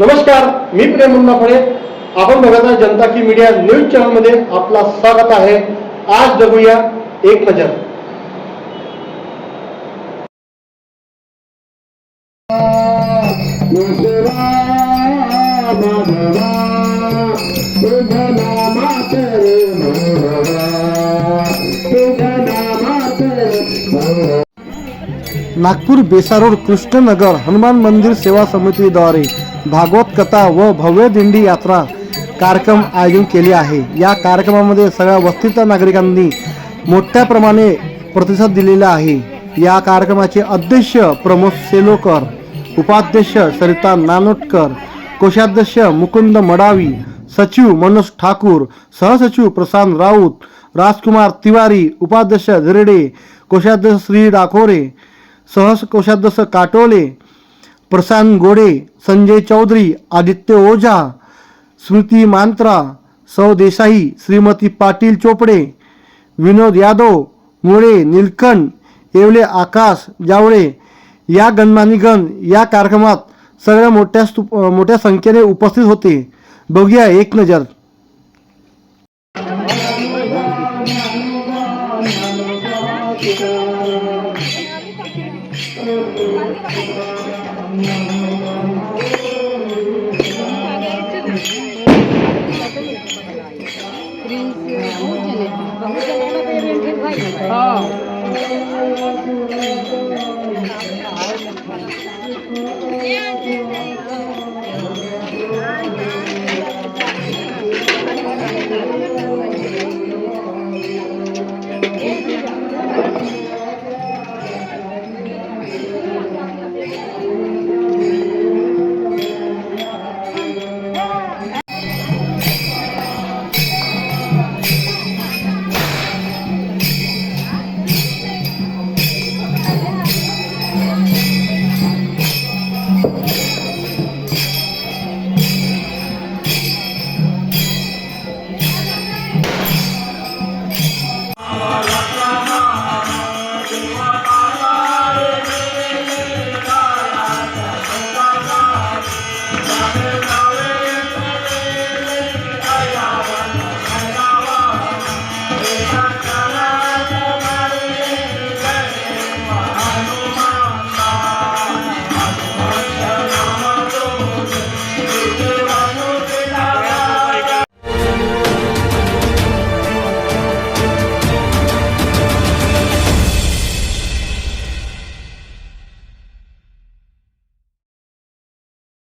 नमस्कार मी प्रेम मुन्नाफळे. आपण बघत आहे जनता की मीडिया न्यूज चॅनलमध्ये आपला स्वागत आहे. आज बघूया एक नजर. नागपूर बेसारोड कृष्णनगर हनुमान मंदिर सेवा समितीद्वारे भागवत कथा व भव्य दिंडी यात्रा कार्यक्रम आयोजन केले आहे. या कार्यक्रमामध्ये सगळ्या वस्तीतल्या नागरिकांनी मोठ्या प्रमाणे प्रतिसाद दिलेला आहे. या कार्यक्रमाचे अध्यक्ष प्रमोद सेलोकर उपाध्यक्ष सरिता नानोटकर कोषाध्यक्ष मुकुंद मडावी सचिव मनोज ठाकूर सहसचिव प्रशांत राऊत राजकुमार तिवारी उपाध्यक्ष झिरडे कोषाध्यक्ष श्री डाकोरे सहस कोषाध्यक्ष काटोले प्रशांत गोडे संजय चौधरी आदित्य ओझा स्मृती मांत्रा सौ देसाई श्रीमती पाटील चोपडे विनोद यादव मुळे नीलकंठ येवले आकाश जावळे या गणमानिगण या कार्यक्रमात सगळ्या मोठ्या मोठ्या संख्येने उपस्थित होते. बघूया एक नजर. Oh.